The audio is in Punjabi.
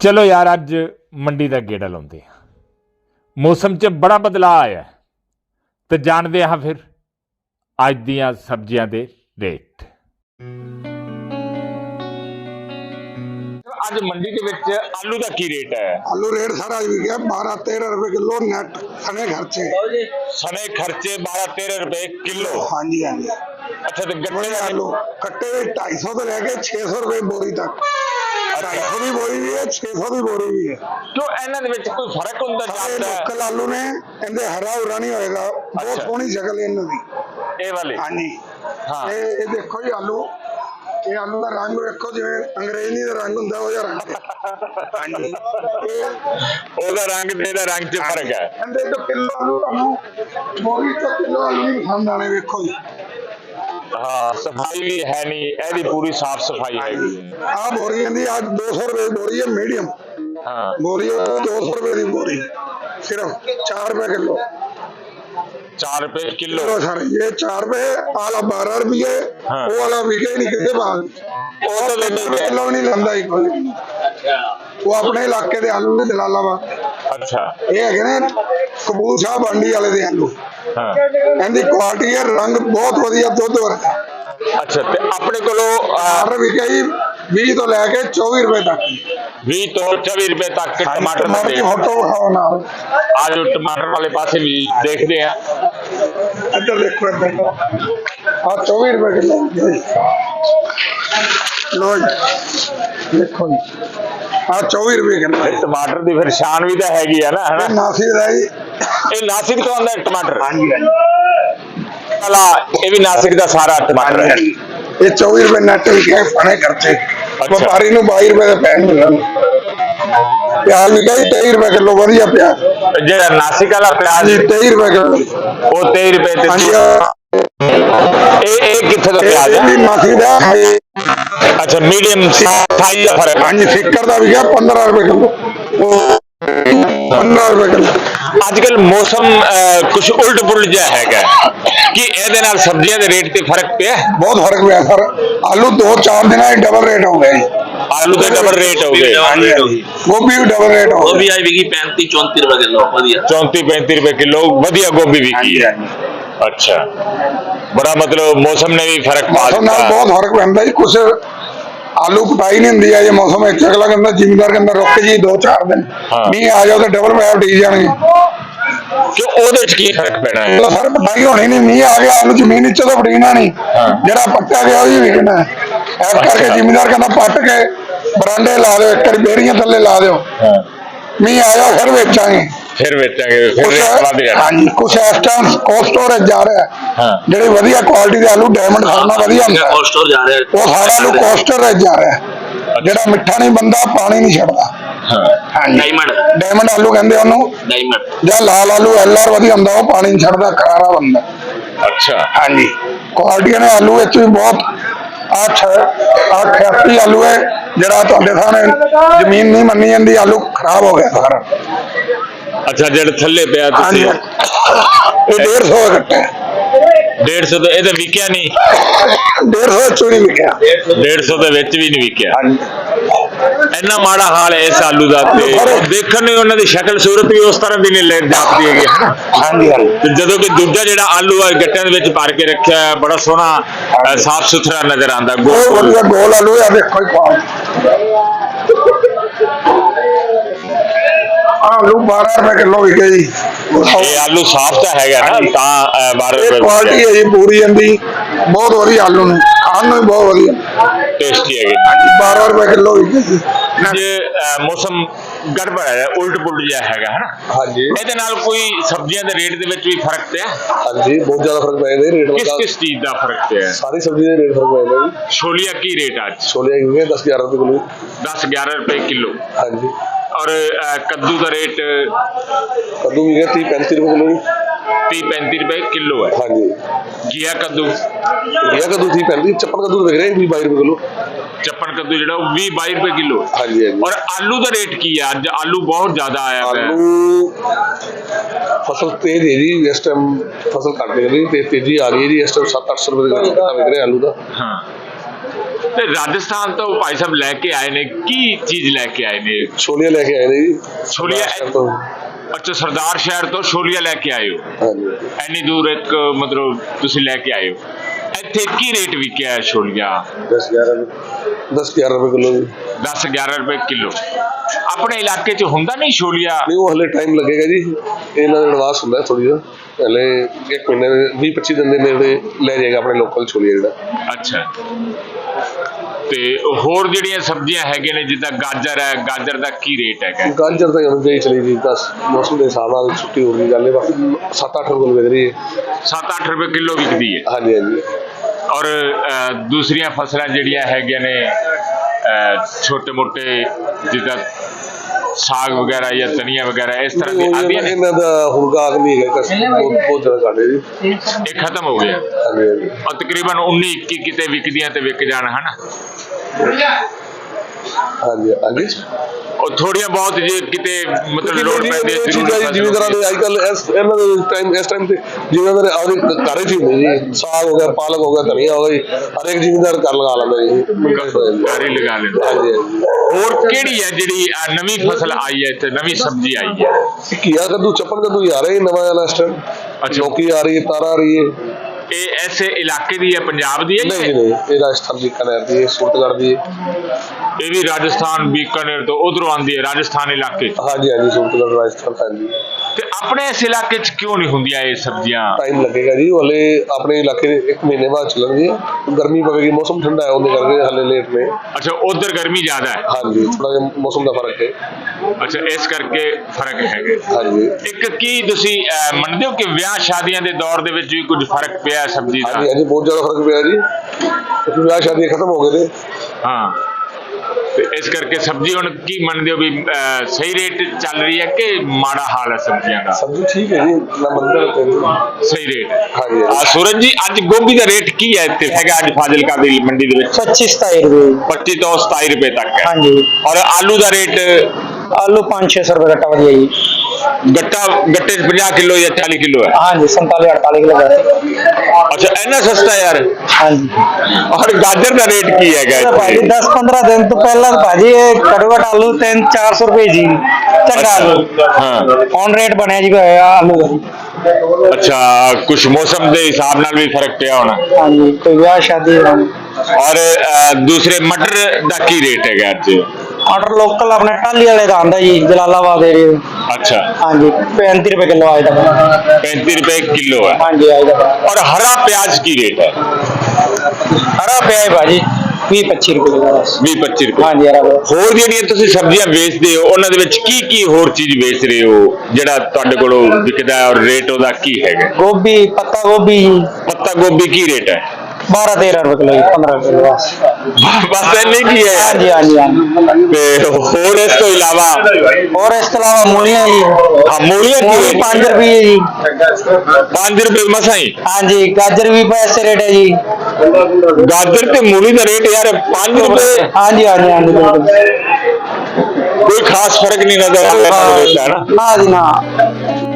ਚਲੋ ਯਾਰ ਅੱਜ ਮੰਡੀ ਦਾ ਗੇੜਾ ਲਾਉਂਦੇ ਆ ਮੌਸਮ 'ਚ ਬੜਾ ਬਦਲਾਅ ਆਇਆ ਹੈ। ਤੇ ਜਾਣਦੇ ਹਾਂ ਫਿਰ ਅੱਜ ਦੀਆਂ ਸਬਜ਼ੀਆਂ ਦੇ ਰੇਟ ਅੱਜ ਮੰਡੀ ਦੇ ਵਿੱਚ ਆਲੂ ਦਾ ਕੀ ਰੇਟ ਹੈ आलू रेट सारा आज भी गया बारह तेरह रुपए किलो नेट सने खर्चे ਸਨੇ ਖਰਚੇ 12 13 ਰੁਪਏ ਕਿਲੋ हाँ जी हाँ जी ਅੱਛਾ ਤੇ ਗੱਟੇ बड़े ਦਾ आलू कट्टे हुए ढाई सौ से लेके छह सौ रुपए बोरी तक ਢਾਈ ਸੌ ਵੀ ਹੈ 600 ਦੀ ਬੋਰੀ ਵੀ ਹੈ। ਜੋ ਇਹਨਾਂ ਦੇ ਵਿੱਚ ਕੋਈ ਫ਼ਰਕ ਹੁੰਦਾ ਇਹ ਜਾਂਦਾ ਲੋਕਲ ਆਲੂ ਨੇ ਇਹਦੇ ਹਰਾ ਹੋਰਾ ਨਹੀਂ ਹੋਏਗਾ ਬਹੁਤ ਸੋਹਣੀ ਸ਼ਕਲ ਹੈ ਇਹਨਾਂ ਦੀ। ਇਹ ਵਾਲੇ? ਹਾਂਜੀ। ਹਾਂ। ਇਹ ਇਹ ਦੇਖੋ ਜੀ ਆਲੂ। ਇਹ ਆਲੂ ਦਾ ਰੰਗ ਵੇਖੋ ਜਿਵੇਂ ਅੰਗਰੇਜ਼ੀ ਦਾ ਰੰਗ ਹੁੰਦਾ ਉਹ ਜਿਹਾ ਰੰਗ। ਹੈ। ਹਾਂਜੀ। ਇਹ ਉਹਦਾ ਰੰਗ ਤੇ ਇਹਦਾ ਰੰਗ 'ਚ ਫ਼ਰਕ ਹੈ। ਕਹਿੰਦੇ ਤੋਂ ਕਿਲੋ ਆਲੂ ਤੁਹਾਨੂੰ ਬੋਰੀ ਤੋਂ ਕਿਲੋ ਆਲੂ ਨਹੀਂ ਪਸੰਦ ਆਣੇ ਵੇਖੋ ਜੀ। ਹਾਂ ਸਫਾਈ ਵੀ ਹੈ ਨਹੀਂ ਇਹਦੀ ਪੂਰੀ ਸਾਫ ਸਫਾਈ ਹੈਗੀ ਹੈ। ਆ ਬੋਰੀ ਕਹਿੰਦੀ ਅੱਜ 200 ਰੁਪਏ ਦੀ ਬੋਰੀ ਹੈ ਮੀਡੀਅਮ ਹਾਂ ਬੋਰੀ 200 ਰੁਪਏ ਦੀ ਬੋਰੀ ਸਿਰਫ 4 ਰੁਪਏ ਕਿਲੋ 4 ਰੁਪਏ ਕਿਲੋ किलो सर ये चार रुपए आला बारह रुपये हाँ। वो वाला बिके ही नहीं कितने बाद ਉਹ ਤਾਂ ਲੈ ਲੈਂਦੇ किलो भी नहीं लंदा ही कोई वो अपने इलाके ਦੇ ਆਲੂ ਦੇ ਜਲਾਲਾਬਾਦ ਅੱਛਾ। ਇਹ ਹੈਗੇ ਨੇ ਕਬੂਲ ਸਾਹਿਬ ਆਂਡੀ ਵਾਲੇ ਦੇ ਆਲੂ ਹਾਂ। ਇਹਦੀ ਕੁਆਲਿਟੀ ਹੈ ਰੰਗ ਬਹੁਤ ਵਧੀਆ ਦੁੱਧ ਵਰਗਾ। ਅੱਛਾ ਤੇ ਆਪਣੇ ਕੋਲੋਂ ਹਰ ਵਿਕੇ ਹੀ 20 ਤੋਂ ਲੈ ਕੇ 24 ਰੁਪਏ ਤੱਕ। 20 ਤੋਂ 24 ਰੁਪਏ ਤੱਕ ਟਮਾਟਰ ਦਾ ਫੋਟੋ ਵਿਖਾਓ ਨਾਲ। ਆ ਜੋ ਟਮਾਟਰ ਵਾਲੇ ਪਾਸੇ ਵੀ ਦੇਖਦੇ ਆ ਇੱਧਰ ਦੇਖੋ ਇੱਧਰ। ਆ 24 ਰੁਪਏ ਕਿਲੋ। ਲੋ ਦੇਖੋ ਜੀ। ਆ 24 ਰੁਪਏ ਕਿਲੋ ਇਹ ਟਮਾਟਰ ਦੀ ਫਿਰ ਸ਼ਾਨ ਵੀ ਤਾਂ ਹੈਗੀ ਆ ਨਾ ਇਹ ਹਨਾ ਨਾਸਿਕ ਦਾ ਜੀ। ਇਹ ਨਾਸਿਕ ਤੋਂ ਆਉਂਦਾ ਹੈ ਟਮਾਟਰ? ਹਾਂਜੀ ਹਾਂਜੀ। ਵਾਲਾ ਇਹ ਵੀ ਨਾਸਿਕ ਦਾ ਸਾਰਾ ਟਮਾਟਰ ਹੈ। ਇਹ 24 ਰੁਪਏ ਨੱਟ ਵਿਕੇ ਫਣੇ ਖਰਚੇ ਵਪਾਰੀ ਨੂੰ 22 ਰੁਪਏ ਦੇ ਪੈਣ ਪਿਆਜ਼ ਵੀ ਕਹੀ 23 ਰੁਪਏ ਕਿਲੋ ਵਧੀਆ ਪਿਆਜ਼। ਜਿਹੜਾ ਨਾਸਿਕ ਵਾਲਾ ਪਿਆਜ਼ ਹਾਂਜੀ 23 ਰੁਪਏ ਕਿਲੋ। ਉਹ 23 ਰੁਪਏ ਤੇ ਇਹ ਇਹ ਕਿੱਥੇ ਦਾ ਪਿਆਜ਼ ਇਹ ਵੀ ਹੈ ਮਾਸੀ ਦਾ ਅੱਛਾ ਮੀਡੀਅਮ ਸਾਈਜ਼ ਦਾ ਫ਼ਰਕ। ਹਾਂਜੀ ਫਿੱਕਰ ਦਾ ਵੀ ਗਿਆ 15 ਰੁਪਏ ਕਿਲੋ। 15 ਰੁਪਏ ਕਿਲੋ। ਅੱਜ ਕੱਲ ਮੌਸਮ ਕੁਝ ਉਲਟ ਪੁਲਟ ਜਿਹਾ ਹੈਗਾ। ਕਿ ਇਹਦੇ ਨਾਲ ਸਬਜ਼ੀਆਂ ਦੇ ਰੇਟ ਤੇ ਫ਼ਰਕ ਪਿਆ? ਬਹੁਤ ਫ਼ਰਕ ਪਿਆ ਸਰ। ਆਲੂ 2-4 ਦਿਨਾਂ 'ਚ ਡਬਲ ਰੇਟ ਹੋ ਗਏ। ਜੀ। ਆਲੂ ਦੇ ਡਬਲ ਰੇਟ ਹੋ ਗਏ। ਹਾਂਜੀ ਗੋਭੀ ਵੀ ਡਬਲ ਰੇਟ ਹੋ ਉਹ ਵੀ ਆਈ ਵਿਕੀ 35 34 ਰੁਪਏ ਕਿਲੋ ਵਧੀਆ। 34 35 ਰੁਪਏ ਕਿਲੋ ਵਧੀਆ ਗੋਭੀ ਵਿਕੀ ਹੈ। ਅੱਛਾ। ਬੜਾ ਮਤਲਬ ਮੌਸਮ ਨੇ ਵੀ ਫ਼ਰਕ ਪਾ ਮੌਸਮ ਨਾਲ ਦਿੱਤਾ। ਬਹੁਤ ਫ਼ਰਕ ਪੈਂਦਾ ਜੀ ਕੁਛ ਆਲੂ ਕਟਾਈ ਨਹੀਂ ਹੁੰਦੀ ਆ ਜੇ ਮੌਸਮ ਵਿੱਚ ਅਗਲਾ ਕਹਿੰਦਾ ਜ਼ਿਮੀਦਾਰ ਕਹਿੰਦਾ ਰੁਕ ਜੀ 2-4 ਦਿਨ। ਹਾਂ। ਨਹੀਂ ਆ ਜਾਓ ਤਾਂ ਡਬਲ ਪੈਪ ਡੀ ਜਾਣਗੇ। ਕਿ ਉਹਦੇ ਚ ਕੀ ਫ਼ਰਕ ਪੈਣਾ ਹੈ? ਉਹ ਸਰ ਪਟਾਈ ਹੋਣੀ ਨਹੀਂ ਮੀਂਹ ਆ ਗਿਆ ਆਲੂ ਜ਼ਮੀਨ ਵਿੱਚ ਤਾਂ ਵੜੀਣਾ ਨਹੀਂ ਹਾਂ। ਜਿਹੜਾ ਪੱਟਿਆ ਗਿਆ ਉਹ ਹੀ ਵਿਕਣਾ ਹੈ। ਇਸ ਕਰਕੇ ਜ਼ਿਮੀਦਾਰ ਕਹਿੰਦਾ ਪੱਟ ਕੇ ਬਰਾਂਡੇ ਲਾ ਦਿਓ ਇੱਕ ਵਾਰੀ ਬੇਰੀਆਂ ਥੱਲੇ ਲਾ ਦਿਓ। ਹਾਂ। ਮੀਂਹ ਆ ਜਾਓ ਫਿਰ ਵੇਚਾਂਗੇ। ਫਿਰ ਵੇਚਾਂਗੇ ਫਿਰ ਰੇਟ ਵੱਧ ਜਾਣਾ। ਹਾਂਜੀ ਕੁਛ ਇਸ ਟਾਈਮ ਕੋਲ ਸਟੋਰੇਜ ਜਾ ਰਿਹਾ। ਹੈ। ਹਾਂ। ਜਿਹੜੇ ਵਧੀਆ ਕੁਆਲਿਟੀ ਦੇ ਆਲੂ ਡਾਇਮੰਡ ਖਾਣਾ ਵਧੀਆ ਹੁੰਦਾ। ਹੈ। ਕੋਲ ਸਟੋਰ ਜਾ ਰਿਹਾ ਉਹ ਸਾਰਾ ਆਲੂ ਕੋਸਟਰ ਰਹਿ ਜਾ ਰਿਹਾ। ਹੈ। ਜਿਹੜਾ ਮਿੱਠਾ ਨਹੀਂ ਬੰਦਾ ਪਾਣੀ ਨਹੀਂ ਛੱਡਦਾ। ਹਾਂ। ਹਾਂਜੀ। ਡਾਇਮੰਡ ਡਾਇਮੰਡ ਆਲੂ ਕਹਿੰਦੇ ਉਹਨੂੰ। ਡਾਇਮੰਡ ਜਾਂ ਲਾਲ ਆਲੂ ਐਲਆਰ ਵਧੀਆ ਹੁੰਦਾ ਉਹ ਪਾਣੀ ਨਹੀਂ ਛੱਡਦਾ ਕਰਾਰਾ ਬੰਦਾ। ਅੱਛਾ। ਹਾਂਜੀ। ਕੁਆਲਿਟੀਆਂ ਨੇ ਆਲੂ ਵਿੱਚ ਵੀ ਬਹੁਤ ਅੱਠ ਅੱਠ ਆਲੂ ਹੈ ਜਿਹੜਾ ਤੁਹਾਡੇ ਸਾਹਮਣੇ ਜ਼ਮੀਨ ਨਹੀਂ ਮੰਨੀ ਜਾਂਦੀ ਆਲੂ ਖਰਾਬ ਹੋ ਗਿਆ ਸਾਰਾ। ਅੱਛਾ ਜਿਹੜਾ ਥੱਲੇ ਪਿਆ ਹਾਂਜੀ। ਤੁਸੀਂ ਇਹ 150 ਦਾ ਕੱਟਾ ਹੈ। 150 ਤੋਂ ਇਹ ਤਾਂ ਵਿਕਿਆ ਨਹੀਂ? 150 ਚੋਂ ਨਹੀਂ ਵਿਕਿਆ। 150 ਦੇ ਵਿੱਚ ਵੀ ਨਹੀਂ ਵਿਕਿਆ। ਹਾਂਜੀ। ਇੰਨਾ ਮਾੜਾ ਹਾਲ ਹੈ ਇਸ ਆਲੂ ਦਾ ਤੇ ਦੇਖਣ ਨੂੰ ਉਹਨਾਂ ਦੀ ਸ਼ਕਲ ਸੂਰਤ ਵੀ ਉਸ ਤਰ੍ਹਾਂ ਦੀ ਨਹੀਂ ਲੈ ਜਾਪਦੀ ਹੈਗੀ ਹਨਾ ਹਾਂਜੀ ਹਾਂਜੀ। ਤੇ ਜਦੋਂ ਕਿ ਦੂਜਾ ਜਿਹੜਾ ਆਲੂ ਆ ਗੱਟਿਆਂ ਦੇ ਵਿੱਚ ਭਰ ਕੇ ਰੱਖਿਆ ਹੈ, ਬੜਾ ਸੋਹਣਾ ਸਾਫ਼ ਸੁਥਰਾ ਨਜ਼ਰ ਆਉਂਦਾ ਉਹ ਗੋਲ। ਵਧੀਆ ਗੋਲ ਆਲੂ ਹੈ ਦੇਖੋ ਹੀ ਪਾਉਂ ਆਲੂ 12 ਰੁਪਏ ਕਿਲੋ ਵਿਕੇ ਜੀ। ਇਹ ਆਲੂ ਸਾਫ਼ ਤਾਂ ਹੈਗਾ ਨਾ ਤਾਂ ਅਹ, 12 ਇਹ ਰੁਪਏ ਕੁਆਲਿਟੀ ਹੈ ਜੀ ਪੂਰੀ ਜਾਂਦੀ। ਬਹੁਤ ਵਧੀਆ ਆਲੂ ਨੇ ਖਾਣ ਨੂੰ ਵੀ ਬਹੁਤ ਵਧੀਆ। ਟੇਸਟੀ ਹੈਗੇ। 12 ਰੁਪਏ ਕਿਲੋ ਵਿਕੇ ਜੀ। ਜੇ ਮੌਸਮ ਗੜਬੜ ਹੈ ਉਲਟ ਪੁਲਟ ਜਿਹਾ ਹੈਗਾ ਹਨਾ? ਹਾਂਜੀ। ਇਹਦੇ ਨਾਲ ਕੋਈ ਸਬਜ਼ੀਆਂ ਦੇ ਰੇਟ ਦੇ ਵਿੱਚ ਵੀ ਫ਼ਰਕ ਪਿਆ? ਹਾਂਜੀ ਬਹੁਤ ਜ਼ਿਆਦਾ ਫ਼ਰਕ ਪੈ ਜਾਂਦਾ ਰੇਟ ਕਿਸ ਦਾ ਕਿਸ ਚੀਜ਼ ਦਾ ਫ਼ਰਕ ਪਿਆ? ਸਾਰੀ ਸਬਜ਼ੀ ਦੇ ਰੇਟ ਫ਼ਰਕ ਪੈ ਜਾਂਦਾ ਜੀ। ਛੋਲੀਆਂ ਕੀ ਰੇਟ ਅੱਜ? ਛੋਲੇ ਹੈਗੇ 10 11 ਰੁਪਏ ਕਿਲੋ। 10 11 ਰੁਪਏ ਕਿਲੋ। ਹਾਂਜੀ। ਔਰ ਕੱਦੂ ਦਾ ਰੇਟ ਕੱਦੂ ਵੀ ਹੈਗਾ 30 35 ਰੁਪਏ ਕਿਲੋ ਜੀ। 30 35 ਰੁਪਏ ਕਿਲੋ ਹੈ। ਹਾਂਜੀ। ਘੀਆ ਕੱਦੂ। ਇਹ ਕੱਦੂ 30 35 ਚੱਪਣ ਕੱਦੂ ਵਿਕ ਰਿਹਾ 20 22 ਰੁਪਏ ਕਿਲੋ। ਚੱਪਣ ਕੱਦੂ ਜਿਹੜਾ ਉਹ 20 22 ਰੁਪਏ ਕਿਲੋ ਹੈ। ਹਾਂਜੀ ਹਾਂਜੀ। ਔਰ ਆਲੂ ਦਾ ਰੇਟ ਕੀ ਹੈ? ਅੱਜ ਆਲੂ ਬਹੁਤ ਜ਼ਿਆਦਾ ਆਇਆ ਹੈ ਆਲੂ ਫਸਲ ਤੇਜ਼ ਹੈ ਜੀ ਇਸ ਟਾਈਮ ਫਸਲ ਘੱਟ ਗਈ ਤੇ ਤੇਜ਼ੀ ਆ ਗਈ ਹੈ ਜੀ ਇਸ ਟਾਈਮ 7-800 ਰੁਪਏ ਦਾ ਘੱਟਾ ਵਿਕ ਰਿਹਾ ਆਲੂ ਦਾ। ਹਾਂ। ਤੇ ਰਾਜਸਥਾਨ ਤੋਂ ਭਾਈ ਸਾਹਿਬ ਲੈ ਕੇ ਆਏ ਨੇ ਕੀ ਚੀਜ਼ ਲੈ ਕੇ ਆਏ ਨੇ? ਛੋਲੀਆਂ ਲੈ ਕੇ ਆਏ ਨੇ ਜੀ। ਛੋਲੀਆਂ ਅੱਛਾ ਸਰਦਾਰ ਸ਼ਹਿਰ ਤੋਂ ਛੋਲੀਆਂ ਲੈ ਕੇ ਆਏ ਹੋ? ਹਾਂਜੀ। ਐਨੀ ਦੂਰ ਇੱਕ ਮਤਲਬ ਤੁਸੀਂ ਲੈ ਕੇ ਆਏ ਹੋ। ਇੱਥੇ ਕੀ ਰੇਟ ਵਿਕਿਆ ਛੋਲੀਆਂ? 10 11 10 11 ਰੁਪਏ ਕਿਲੋ ਜੀ। 10 11 ਰੁਪਏ ਕਿਲੋ। ਆਪਣੇ ਇਲਾਕੇ 'ਚ ਹੁੰਦਾ ਨਹੀਂ ਛੋਲੀਆਂ ਨਹੀਂ ਉਹ ਹਲੇ ਟਾਈਮ ਲੱਗੇਗਾ ਜੀ। ਇਹਨਾਂ ਦਾ ਐਡਵਾਂਸ ਹੁੰਦਾ ਥੋੜੀ ਜਿਹਾ। ਹਲੇ ਇੱਕ ਮਹੀਨੇ 20 25 ਦਿਨ ਦੇ ਨੇੜੇ ਲੈ ਜਾਏਗਾ ਆਪਣੇ ਲੋਕਲ ਛੋਲੀਆ ਜਿਹੜਾ। ਅੱਛਾ। ਤੇ ਹੋਰ ਜਿਹੜੀਆਂ ਸਬਜ਼ੀਆਂ ਹੈਗੇ ਨੇ ਜਿੱਦਾਂ ਗਾਜਰ ਹੈ ਗਾਜਰ ਦਾ ਕੀ ਰੇਟ ਹੈਗਾ? ਗਾਜਰ ਤਾਂ ਹੁਣ ਗਈ ਚਲੀ ਜੀ 10 ਮੌਸਮ ਦੇ ਹਿਸਾਬ ਨਾਲ ਛੁੱਟੀ ਹੋ ਗਈ ਗੱਲ ਹੈ ਬਾਕੀ 7-8 ਰੁਪਏ ਵਿਕ ਰਹੀ ਹੈ। 7-8 ਰੁਪਏ ਕਿਲੋ ਵਿਕਦੀ ਹੈ? ਹਾਂਜੀ ਹਾਂਜੀ। ਔਰ ਦੂਸਰੀਆਂ ਫਸਲਾਂ ਜਿਹੜੀਆਂ ਹੈਗੀਆਂ ਨੇ ਛੋਟੇ ਮੋਟੇ ਜਿੱਦਾਂ ਸਾਗ ਵਗੈਰਾ ਜਾਂ ਧਨੀਆ ਵਗੈਰਾ ਇਸ ਤਰ੍ਹਾਂ ਦੀ ਆਉਂਦੀਆਂ ਨੇ? ਇਹਨਾਂ ਦਾ ਹੁਣ ਗਾਹਕ ਨਹੀਂ ਹੈਗਾ ਕਸ ਬਹੁਤ ਬਹੁਤ ਜ਼ਿਆਦਾ ਹੈ ਜੀ। ਇਹ ਖਤਮ ਹੋ ਗਿਆ। ਹਾਂਜੀ ਹਾਂਜੀ। ਔਰ ਤਕਰੀਬਨ 19 21 ਕਿਤੇ ਵਿਕਦੀਆਂ ਤੇ ਵਿਕ ਜਾਣ ਹਨਾ? ਹਾਂਜੀ ਹਾਂਜੀ। ਉਹ ਥੋੜੀਆਂ ਬਹੁਤ ਜੇ ਕਿਤੇ ਮਤਲਬ ਲੋੜ ਪੈਂਦੀ ਹੈ ਜ਼ਰੂਰ ਜ਼ਿਮੀਂਦਾਰਾਂ ਦੇ ਅੱਜ ਕੱਲ ਇਸ ਇਹਨਾਂ ਦੇ ਟਾਈਮ ਇਸ ਟਾਈਮ ਤੇ ਜ਼ਿਮੀਂਦਾਰ ਆਪਦੇ ਘਰ ਚ ਹੀ ਹੁੰਦੇ ਜੀ। ਸਾਗ ਹੋ ਗਿਆ ਪਾਲਕ ਹੋ ਗਿਆ ਧਨੀਆ ਹੋ ਗਿਆ ਜੀ। ਹਰ ਇੱਕ ਜ਼ਿਮੀਂਦਾਰ ਘਰ ਲਗਾ ਲੈਂਦਾ ਜੀ। ਘਰ ਹੀ ਲਗਾ ਲੈਂਦੇ। ਹੋਰ ਕਿਹੜੀ ਹੈ ਜਿਹੜੀ ਨਵੀਂ ਫਸਲ ਆਈ ਹੈ ਤੇ ਨਵੀਂ ਸਬਜ਼ੀ ਆਈ ਹੈ? ਘੀਆ ਕੱਦੂ ਚੱਪਣ ਕੱਦੂ ਆ ਰਿਹਾ ਨਵਾਂ ਟਾਈਮ ਅੱਛਾ। ਲੌਕੀ ਆ ਰਹੀ ਹੈ ਤਾਰਾ ਆ ਰਹੀ ਹੈ। ਇਹ ਐਸੇ ਇਲਾਕੇ ਦੀ ਹੈ ਪੰਜਾਬ ਦੀ ਹੈ ਨਹੀਂ ਜੀ ਨਹੀਂ ਇਹ ਰਾਜਸਥਾਨ ਦੀ ਕਨਰ ਦੀ ਹੈ ਸੂਰਤਗੜ੍ਹ ਦੀ ਹੈ। ਇਹ ਵੀ ਰਾਜਸਥਾਨ ਬੀਕਾਨੇਰ ਤੋਂ ਉਧਰੋਂ ਆਉਂਦੀ ਹੈ ਰਾਜਸਥਾਨ ਇਲਾਕੇ ਹਾਂਜੀ ਹਾਂਜੀ ਸੂਰਤਗੜ੍ਹ ਰਾਜਸਥਾਨ ਹਾਂਜੀ ਤੇ ਆਪਣੇ ਇਸ ਇਲਾਕੇ 'ਚ ਕਿਉਂ ਨਹੀਂ ਹੁੰਦੀਆਂ ਇਹ ਸਬਜ਼ੀਆਂ? ਟਾਈਮ ਲੱਗੇਗਾ ਜੀ ਹਲੇ ਆਪਣੇ ਇਲਾਕੇ ਦੇ ਇੱਕ ਮਹੀਨੇ ਬਾਅਦ ਚੱਲਣਗੇ। ਗਰਮੀ ਪਵੇਗੀ ਮੌਸਮ ਠੰਡਾ ਹੈ ਉਹਦੇ ਕਰਕੇ ਹਲੇ ਲੇਟ ਨੇ। ਅੱਛਾ ਉਧਰ ਗਰਮੀ ਜ਼ਿਆਦਾ ਹੈ? ਹਾਂਜੀ ਥੋੜਾ ਜਿਹਾ ਮੌਸਮ ਦਾ ਫ਼ਰਕ ਹੈ। ਅੱਛਾ ਇਸ ਕਰਕੇ ਫ਼ਰਕ ਹੈਗਾ। ਹਾਂਜੀ। ਇੱਕ ਕੀ ਤੁਸੀਂ ਮੰਨਦੇ ਹੋ ਕਿ ਵਿਆਹ ਸ਼ਾਦੀਆਂ ਦੇ ਦੌਰ ਦੇ ਵਿੱਚ ਵੀ ਕੁਝ ਫ਼ਰਕ ਪਿਆ ਹੈ ਸਬਜ਼ੀ ਦਾ? ਹਾਂਜੀ ਹਾਂਜੀ ਬਹੁਤ ਜ਼ਿਆਦਾ ਫ਼ਰਕ ਪਿਆ ਜੀ। ਕਿਉਂਕਿ ਵਿਆਹ ਸ਼ਾਦੀਆਂ ਖਤਮ ਹੋ ਗਏ ਨੇ। ਹਾਂ। ਇਸ ਕਰਕੇ ਸਬਜ਼ੀ ਹੁਣ ਕੀ ਮੰਨਦੇ ਹੋ ਵੀ ਅਹ, ਸਹੀ ਰੇਟ ਚੱਲ ਰਹੀ ਹੈ ਕਿ ਮਾੜਾ ਹਾਲ ਹੈ ਸਬਜ਼ੀਆਂ ਦਾ? ਸਬਜ਼ੀ ਠੀਕ ਹੈ ਜੀ ਨਾ ਮੰਦਰ ਤੇ ਸਹੀ ਰੇਟ ਹੈ ਹਾਂਜੀ। ਆ ਸੂਰਜ ਜੀ ਅੱਜ ਗੋਭੀ ਦਾ ਰੇਟ ਕੀ ਹੈ ਇੱਥੇ? ਹੈਗਾ ਅੱਜ ਫਾਜ਼ਿਲਕਾ ਦੀ ਮੰਡੀ ਦੇ ਵਿੱਚ? 25 27 ਰੁਪਏ। 25 ਤੋਂ 27 ਰੁਪਏ ਤੱਕ ਹੈ। ਹਾਂਜੀ। ਔਰ ਆਲੂ ਦਾ ਰੇਟ ਆਲੂ 5-600 ਰੁਪਏ ਗੱਟਾ ਵਧੀਆ ਜੀ। ਗੱਟਾ ਗੱਟੇ 'ਚ 50 ਕਿਲੋ ਜਾਂ 40 ਕਿਲੋ ਹੈ? ਹਾਂਜੀ 47 48 ਕਿਲੋ ਦਾ। ਅੱਛਾ ਇੰਨਾ ਸਸਤਾ ਯਾਰ। ਹਾਂਜੀ। ਔਰ ਗਾਜਰ ਦਾ ਰੇਟ ਕੀ ਹੈਗਾ ਇਹ ਭਾਜੀ ਇੱਥੇ? 10 15 ਦਿਨ ਤੋਂ ਪਹਿਲਾਂ ਭਾਜੀ ਇਹ ਘੱਟ ਆਲੂ 3 400 ਰੁਪਏ ਜੀ। ਚੰਗਾ। ਆਲੂ ਹਾਂ। ਔਨ ਰੇਟ ਬਣਿਆ ਜੀ ਹੋਇਆ ਆਲੂ ਦਾ। ਅੱਛਾ ਕੁਝ ਮੌਸਮ ਦੇ ਹਿਸਾਬ ਨਾਲ ਵੀ ਫ਼ਰਕ ਪਿਆ ਹੋਣਾ। ਹਾਂਜੀ ਕੋਈ ਵਿਆਹ ਸ਼ਾਦੀ ਔਰ ਅ, ਦੂਸਰੇ ਮਟਰ ਦਾ ਕੀ ਰੇਟ ਹੈਗਾ ਅੱਜ ਆਰਡਰ ਲੋਕਲ ਆਪਣੇ ਟਾਲੀ ਵਾਲੇ ਦਾ ਆਂਦਾ ਜੀ ਜਲਾਲਾਬਾਦ ਏਰੀਏ ਅੱਛਾ। ਹਾਂਜੀ 35 ਰੁਪਏ ਕਿਲੋ ਆਇਆ ਦਾ 35 ਰੁਪਏ ਕਿਲੋ ਹੈ ਹਾਂਜੀ ਆਇਆ ਦਾ ਔਰ ਹਰਾ ਪਿਆਜ਼ ਕੀ ਰੇਟ ਹੈ ਹਰਾ ਪਿਆ ਹੈ ਭਾਜੀ 20 25 ਰੁਪਏ ਕਿਲੋ ਬਸ 20 25 ਰੁਪਏ। ਹਾਂਜੀ ਹਰਾ ਪਿਆ ਹੋਰ ਜਿਹੜੀਆਂ ਤੁਸੀਂ ਸਬਜ਼ੀਆਂ ਵੇਚਦੇ ਹੋ ਉਹਨਾਂ ਦੇ ਵਿੱਚ ਕੀ ਕੀ ਹੋਰ ਚੀਜ਼ ਵੇਚ ਰਹੇ ਹੋ ਜਿਹੜਾ ਤੁਹਾਡੇ ਕੋਲੋਂ ਵਿਕਦਾ ਹੈ ਔਰ ਰੇਟ ਉਹਦਾ ਕੀ ਹੈਗਾ? ਗੋਭੀ ਪੱਤਾ ਗੋਭੀ ਪੱਤਾ ਗੋਭੀ ਕੀ ਰੇਟ ਹੈ बारह तेरह रुपए किलो पंद्रह किलो बस। बस इतनी की है? हाँ जी हाँ जी हाँ, हाँ और इसके अलावा? और इसके अलावा मूलियाँ जी हाँ। हाँ, मूलियाँ की मूली रुपए है जी। पाँच रुपये मसाई? हाँ जी गाजर भी पैसे रेट है जी। गाजर पे मूली का रेट यार पाँच रुपए? हाँ जी हाँ जी हाँ जी कोई खास फ़र्क नहीं नज़र आ रहा है। ना हाँ। जी हाँ। ना